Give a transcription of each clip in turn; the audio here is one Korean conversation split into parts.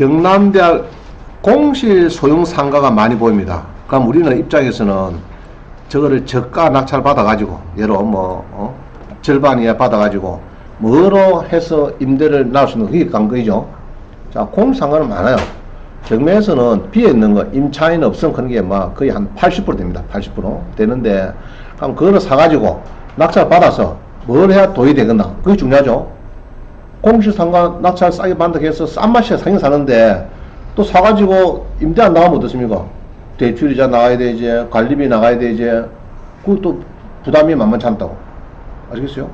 경남대학 공실 소형 상가가 많이 보입니다. 그럼 우리는 입장에서는 저거를 저가 낙찰 받아가지고 예로 뭐 어? 절반 이하 받아가지고 뭐로 해서 임대를 나올 수 있는 그게 관건이죠. 자, 공상가는 많아요. 경매에서는 비어 있는 거 임차인 없으면 그런 게 막 거의 한 80% 됩니다. 80% 되는데 그럼 그거를 사가지고 낙찰 받아서 뭘 해야 도입이 되겠나? 그게 중요하죠. 공시상가 낙찰 싸게 받는다고 해서 싼 맛이야 사긴 사는데 또 사가지고 임대 안 나가면 어떻습니까? 대출이자 나가야 되지, 관리비 나가야 되지, 그것도 부담이 만만치 않다고. 아시겠어요?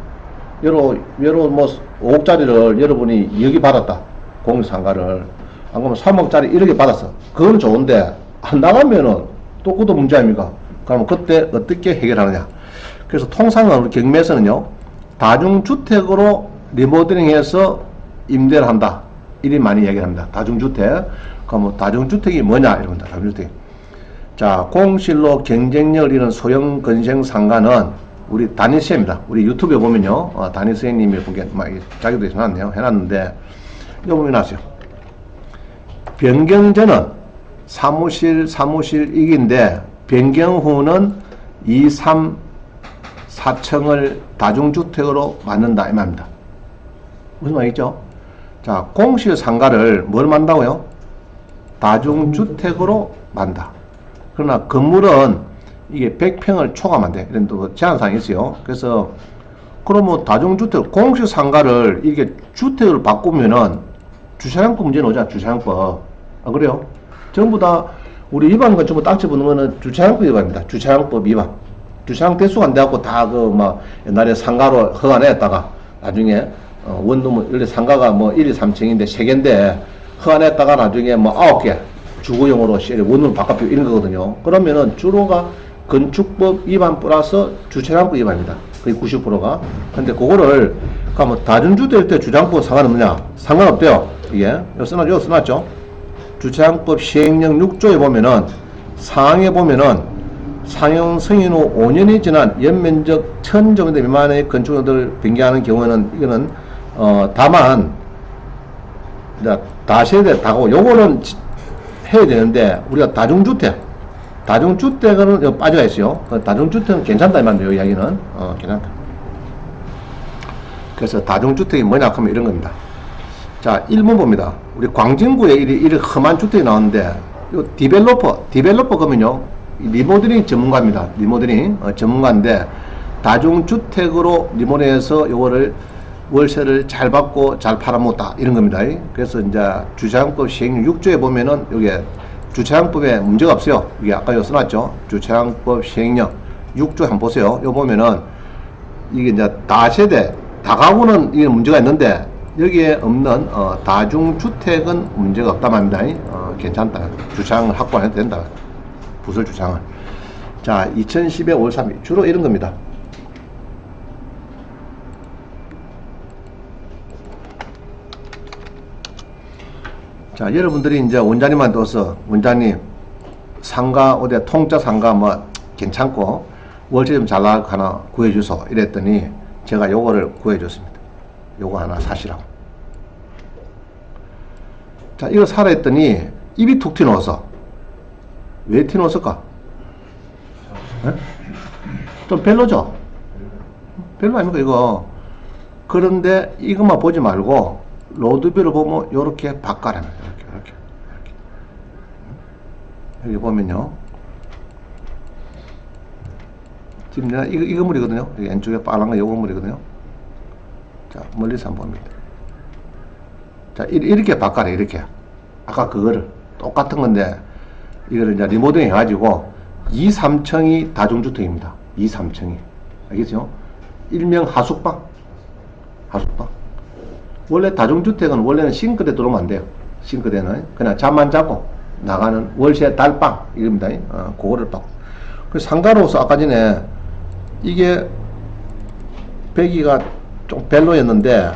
여러, 여러 뭐 5억짜리를 여러분이 여기 받았다. 공시상가를. 안 그러면 3억짜리 1억에 받았어. 그거는 좋은데, 안 나가면은 또 그것도 문제 아닙니까? 그러면 그때 어떻게 해결하느냐? 그래서 통상은 우리 경매에서는요, 다중주택으로 리모델링해서 임대를 한다. 이리 많이 이야기합니다. 다중주택. 그럼 다중주택이 뭐냐? 이런 겁니다. 다중주택. 자, 공실로 경쟁력을 잃은 소형 건생 상가는 우리 담임 쌤입니다. 우리 유튜브에 보면요, 어, 선생님이 보기에 막 이렇게 자기도 해놨네요. 해놨는데, 이거 보면 나왔어요. 변경 전은 사무실, 사무실 이기인데, 변경 후는 2, 3, 4층을 다중주택으로 만든다. 이 말입니다. 무슨 말이죠? 자, 공실 상가를 뭘 만다고요? 다중주택으로 만다. 그러나 건물은 이게 100평을 초과하면 돼. 이런 또 제한사항이 있어요. 그래서, 그러면 다중주택, 공실 상가를 이게 주택을 바꾸면은 주차장법 문제 나오잖아, 주차장법. 아, 그래요? 전부 다, 우리 위반 건 전부 딱지 붙는 거는 주차장법 위반입니다. 주차장법 위반. 주차장 대수가 안 돼갖고 다 그 막 옛날에 상가로 허가냈다가 나중에 어, 원룸은 원래 상가가 뭐 1, 2, 3층인데 3개인데 허가냈다가 나중에 뭐 9개 주거용으로 시- 원룸 바깥 이런 거거든요. 그러면은 주로가 건축법 위반 플러스 주차장법 위반입니다. 거의 90%가. 근데 그거를 그러면 다중주택일 때 주장법 상관없느냐? 상관없대요. 이게 여기 써놨죠? 써놨죠? 주차장법 시행령 6조에 보면은 상항에 보면은 상용 승인 후 5년이 지난 연면적 1000제곱미터 미만의 건축물을 변경하는 경우에는 이거는 어 다만 다세대 다고 요거는 지- 해야 되는데 우리가 다중주택 다중주택은 빠져가 있어요. 그 다중주택은 괜찮다 이 말이에요. 이야기는 어 괜찮다. 그래서 다중주택이 뭐냐 하면 이런 겁니다. 자, 1번 봅니다. 우리 광진구에 이리 험한 주택이 나오는데, 요 디벨로퍼, 디벨로퍼 그러면요, 이 리모델링 전문가입니다. 리모델링 어, 전문가인데, 다중주택으로 리모델링해서 요거를 월세를 잘 받고 잘 팔아먹다 이런 겁니다. 그래서 이제 주차장법 시행 6조에 보면은 요게 주차장법에 문제가 없어요. 이게 아까 요 써놨죠. 주차장법 시행령 6조 한번 보세요. 요 보면은 이게 이제 다세대, 다가구는 이게 문제가 있는데 여기에 없는 어, 다중주택은 문제가 없다 말입니다. 어, 괜찮다. 주차장을 확보해도 된다. 부설 주차장을. 자, 2010에 5월 3일 주로 이런 겁니다. 자, 여러분들이 이제 원장님한테 와서 원장님 상가 어디 통짜 상가 뭐 괜찮고 월세 좀 잘 나가 하나 구해주소 이랬더니 제가 요거를 구해줬습니다. 요거 하나 사시라고. 자, 이거 사라 했더니 입이 툭 튀어나와서 왜 튀어나왔을까? 예? 좀 별로죠? 별로 아닙니까 이거? 그런데 이것만 보지 말고 로드뷰를 보면 요렇게 바꿔라는 거예요. 이렇게 이렇게 이렇게. 여기 보면요. 지금 내가 이거, 이 건물이거든요. 여기 왼쪽에 빨간 거요 건물이거든요. 자, 멀리서 한번 봅니다. 자, 이- 이렇게 바꿔라, 이렇게. 아까 그거를. 똑같은 건데, 이거를 이제 리모델링 해가지고, 2, 3층이 다중주택입니다. 2, 3층이. 알겠죠? 일명 하숙방. 하숙방. 원래 다중주택은 원래는 싱크대 들어오면 안 돼요. 싱크대는. 그냥 잠만 자고 나가는 월세 달방. 이겁니다. 어, 그거를 딱. 그 상가로서 아까 전에 이게 배기가 좀 별로였는데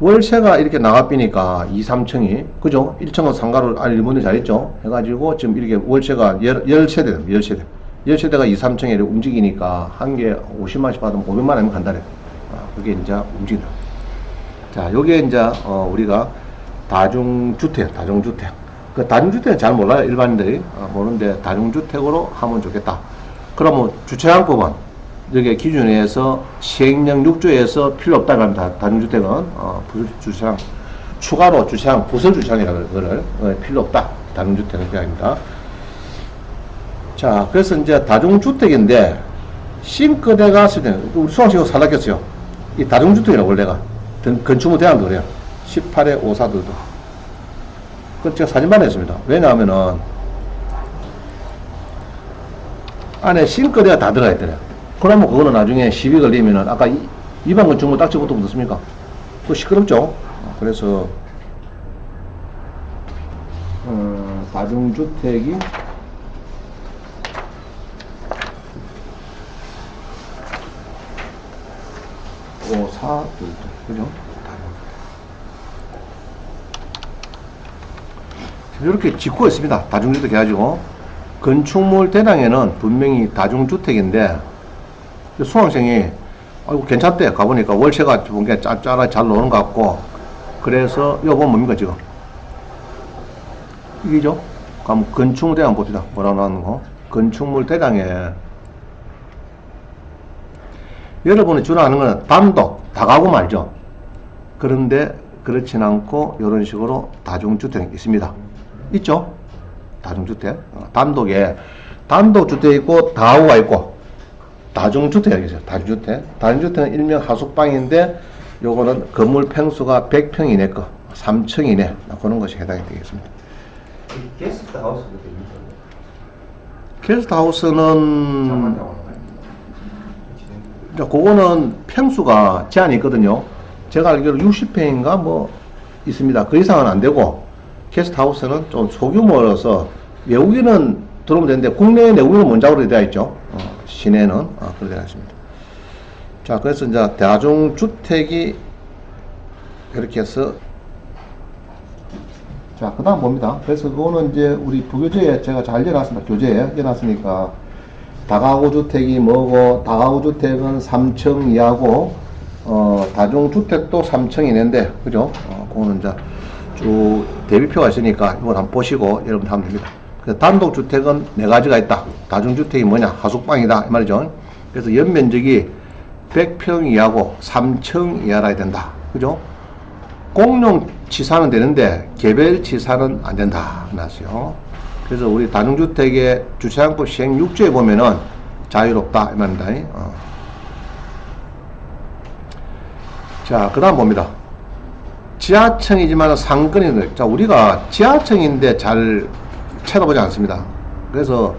월세가 이렇게 나가삐니까 2, 3층이 그죠? 1층은 상가로 아니 리모델 잘했죠? 해가지고 지금 이렇게 월세가 열, 열 세대 됩니다. 열 세대. 열 세대가 2, 3층에 이렇게 움직이니까 한 개 50만원씩 받으면 500만 원이면 한 달에. 아, 그게 이제 움직인다. 자, 요게 이제 어, 우리가 다중주택, 다중주택. 그 다중주택은 잘 몰라요, 일반인들이. 어, 모르는데 다중주택으로 하면 좋겠다. 그러면 주차장법은 여기 기준에서 시행령 6조에서 필요 없다고 합니다. 다중주택은 어, 부수 주차장 추가로 주차장 부설 주차장이라고 그걸 어, 필요 없다. 다중주택은 그입니다 자, 그래서 이제 다중주택인데 싱크대가 있을 때는 우리 수강식으로 살았겠어요. 이 다중주택이라고 원래가 건- 건축물 대안도 그래요. 18회 54도도. 그 제가 사진만 했습니다. 왜냐하면은 안에 싱크대가 다 들어가 있더래요. 그러면 그거는 나중에 시비 걸리면은 아까 이- 위반 건축물 딱지부터 묻습니까? 그거 시끄럽죠? 어, 그래서 어, 다중주택이 오, 사, 둘, 둘, 그죠? 이렇게 짓고 있습니다. 다중주택 해가지고. 건축물 대장에는 분명히 다중주택인데, 수강생이, 아이고, 괜찮대. 가보니까 월세가 뭔가 짭짤하게 잘 나오는 것 같고, 그래서, 이거 보면 뭡니까, 지금? 이게죠? 그럼 건축물 대장 봅시다. 뭐라고 나오는 거? 건축물 대장에, 여러분이 아는 거는 단독, 다가구 말죠. 그런데 그렇진 않고 이런 식으로 다중주택이 있습니다. 있죠? 다중주택. 어, 단독에 단독주택 있고 다가구가 있고 다중주택이 있어요. 다중주택. 다중주택은 일명 하숙방인데 요거는 건물 평수가 100평 이내 거, 3층 이내 그런 것이 해당이 되겠습니다. 이 게스트 하우스 그게 있는데 게스트하우스는 이제 그거는 평수가 제한이 있거든요. 제가 알기로 60평인가 뭐 있습니다. 그 이상은 안 되고 게스트하우스는 좀 소규모라서 외국인은 들어오면 되는데 국내 내국인은 원작으로 되어 있죠. 어, 시내는 어, 그렇게 되어 있습니다. 자, 그래서 이제 다중주택이 이렇게 해서 자, 그 다음 봅니다. 그래서 그거는 이제 우리 부교재에 제가 잘 열어놨습니다. 교재에 열어놨으니까 다가구 주택이 뭐고 다가구 주택은 3층 이하고 어 다중주택도 3층 이내인데 그죠? 어 그거는 이제 쭉 대비표가 있으니까 이걸 한번 보시고 여러분 하면 됩니다. 그래서 단독주택은 네 가지가 있다. 다중주택이 뭐냐? 하숙방이다 이 말이죠. 그래서 연면적이 100평 이하고 3층 이하라 된다. 그죠? 공용 치사는 되는데 개별 치사는 안 된다. 나왔어요. 그래서 우리 다중주택의 주차장법 시행 6조에 보면은 자유롭다. 이 말입니다. 어. 자, 그 다음 봅니다. 지하층이지만 있는- 자, 우리가 지하층인데 잘 쳐다보지 않습니다. 그래서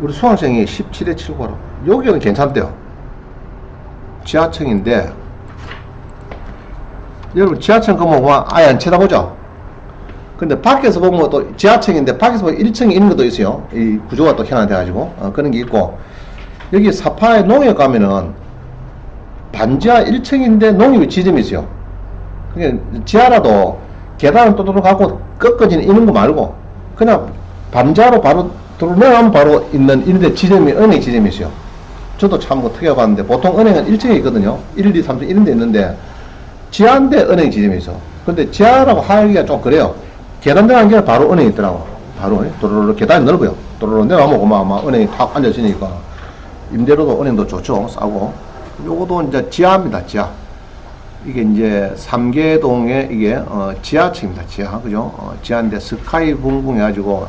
우리 수강생이 17에 7고로. 여기는 괜찮대요. 지하층인데, 여러분 지하층 그거 보면 아예 안 쳐다보죠? 근데 밖에서 보면 또 지하층인데 밖에서 보면 1층에 있는 것도 있어요. 이 구조가 또 현안돼 가지고 어, 그런 게 있고 여기 사파의 농협 가면은 반지하 1층인데 농협이 지점이 있어요. 그게 지하라도 계단을 또도록 하고 꺾어지는 이런 거 말고 그냥 반지하로 바로 들어오면 바로 있는 이런데 지점이 은행 지점이 있어요. 저도 참뭐 특이하게 봤는데 보통 은행은 1층에 있거든요. 1, 2, 3층 이런 데 있는데 지하인데 은행 지점이 있어. 근데 지하라고 하기가 좀 그래요. 계단 들어간 게 바로 은행이 있더라고. 바로 도로로 계단이 넓어요. 도로로 내려가면 고마마 은행이 탁 앉아 있으니까 임대료도 은행도 좋죠. 싸고. 요거도 이제 지하입니다. 지하. 이게 이제 삼계동의 이게 어, 지하층입니다. 지하 그죠? 어, 지하인데 스카이 붕붕 해가지고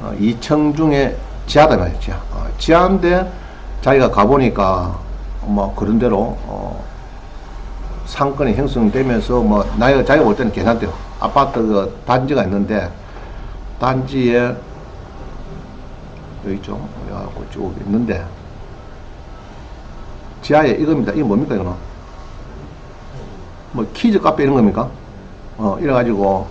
어, 2층 중에 지하다 말이에요. 지하. 어, 지하인데 자기가 가보니까 뭐 그런 대로 어, 상권이 형성되면서 뭐 나이가 자기가 볼 때는 괜찮대요. 아파트 그 단지가 있는데 단지에 여기 있죠. 여기 쭉 있는데 지하에 이겁니다. 이게 뭡니까 이거는? 뭐 키즈 카페 이런 겁니까? 어 이래가지고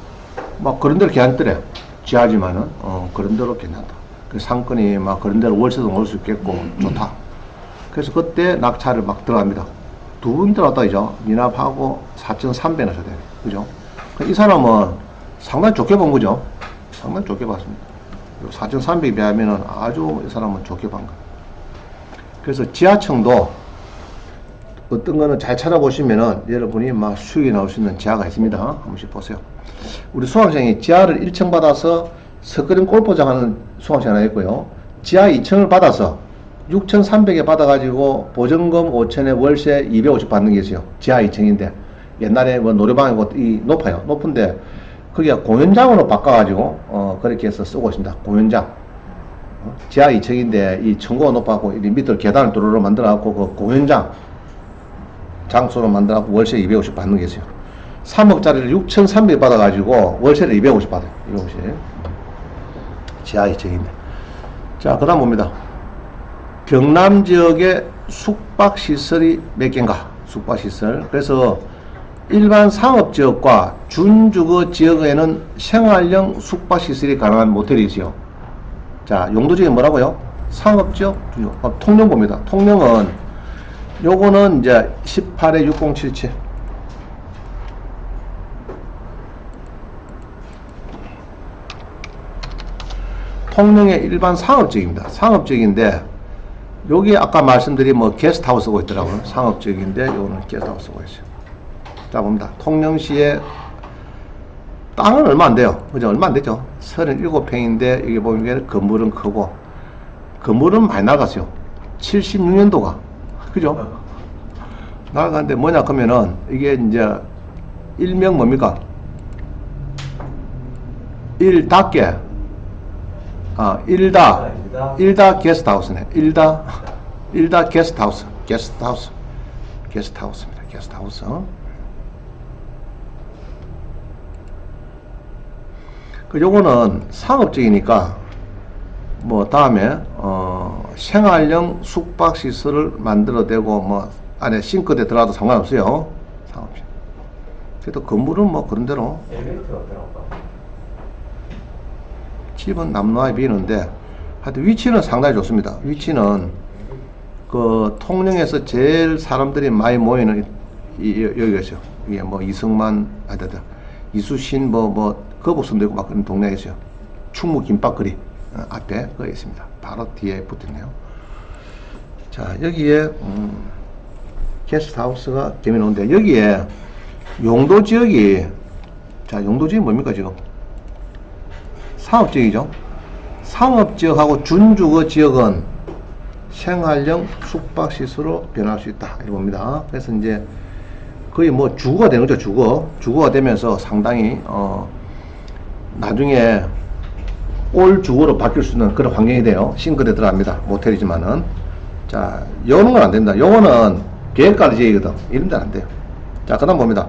막 그런 데로 괜찮더래. 지하지만은 어 그런 데로 괜찮다. 그 상권이 막 그런 데로 월세도 올 수 있겠고 좋다. 그래서 그때 낙차를 막 들어갑니다. 두분 들어갔다 이죠. 미납하고 4,300원 하셔야 돼요. 그죠? 그이 사람은 상당히 좋게 본 거죠. 상당히 좋게 봤습니다. 4,300에 비하면은 아주 이 사람은 좋게 본 거. 그래서 지하층도 어떤 거는 잘 찾아보시면은 여러분이 막 수익이 나올 수 있는 지하가 있습니다. 한 번씩 보세요. 우리 수강생이 지하를 1층 받아서 석그림 골프장 하는 수강생 하나 있고요. 지하 2층을 받아서 6,300에 받아가지고 보증금 5,000에 월세 250 받는 게 있어요. 지하 2층인데 옛날에 뭐 노래방이고 이 높아요. 높은데 그게 공연장으로 바꿔가지고 어 그렇게 해서 쓰고 있습니다. 공연장. 어? 지하 2층인데 이 층고가 높아갖고 이 밑으로 계단을 도로로 만들어갖고 그 공연장 장소로 만들어갖고 월세 250 받는 게 있어요. 3억짜리를 6,300 받아가지고 월세를 250 받아요. 250. 지하 2층인데. 자, 그 다음 봅니다. 경남 지역의 숙박시설이 몇 개인가? 숙박시설. 그래서 일반 상업지역과 준주거 지역에는 생활형 숙박시설이 가능한 모텔이 있어요. 자, 용도지역이 뭐라고요? 상업지역, 준주거. 어, 통령 봅니다. 통령은 요거는 이제 18에 6077. 통령의 일반 상업지역입니다. 상업지역인데 여기 아까 말씀드린 뭐 게스트하우스고 있더라고요. 상업지역인데 요거는 게스트하우스고 있어요. 자 봅니다. 통령시에 땅은 얼마 안 돼요. 그죠? 얼마 안 되죠. 37평인데 여기 보면 건물은 크고 건물은 많이 나갔어요. 76년도가 그죠? 나가는데 뭐냐 그러면은 이게 이제 일명 뭡니까? 일답게. 아 일다 일다 게스트하우스네. 일다 일다 게스트하우스. 게스트하우스. 게스트하우스입니다. 게스트하우스. 그 요거는 상업적이니까 뭐 다음에 어 생활형 숙박 시설을 만들어대고 뭐 안에 싱크대 들어가도 상관없어요 상업적 그래도 건물은 뭐 그런 대로. 집은 남로에 비는데 하여튼 위치는 상당히 좋습니다. 위치는 그 통영에서 제일 사람들이 많이 모이는 이, 이- 여기가 있어요. 이게 뭐 이승만 아니다 이수신 뭐뭐 거북선도 있고 막 그런 동네에 있어요. 충무 김밥거리 어, 앞에 거기 있습니다. 바로 뒤에 붙었네요. 자 여기에 음, 게스트하우스가 되면 여기에 용도 지역이 자 용도 지역이 뭡니까 지금? 상업지역이죠. 상업지역하고 준주거 지역은 생활형 숙박시설로 변할 수 있다. 이렇게 봅니다. 그래서 이제 거의 뭐 주거가 되는 거죠. 주거. 주거가 되면서 상당히, 어, 나중에 올 주거로 바뀔 수 있는 그런 환경이 돼요. 싱크대 들어갑니다. 모텔이지만은. 자, 건안 된다. 계획관리 지역이거든. 이런 데는 안 돼요. 자, 그 다음 봅니다.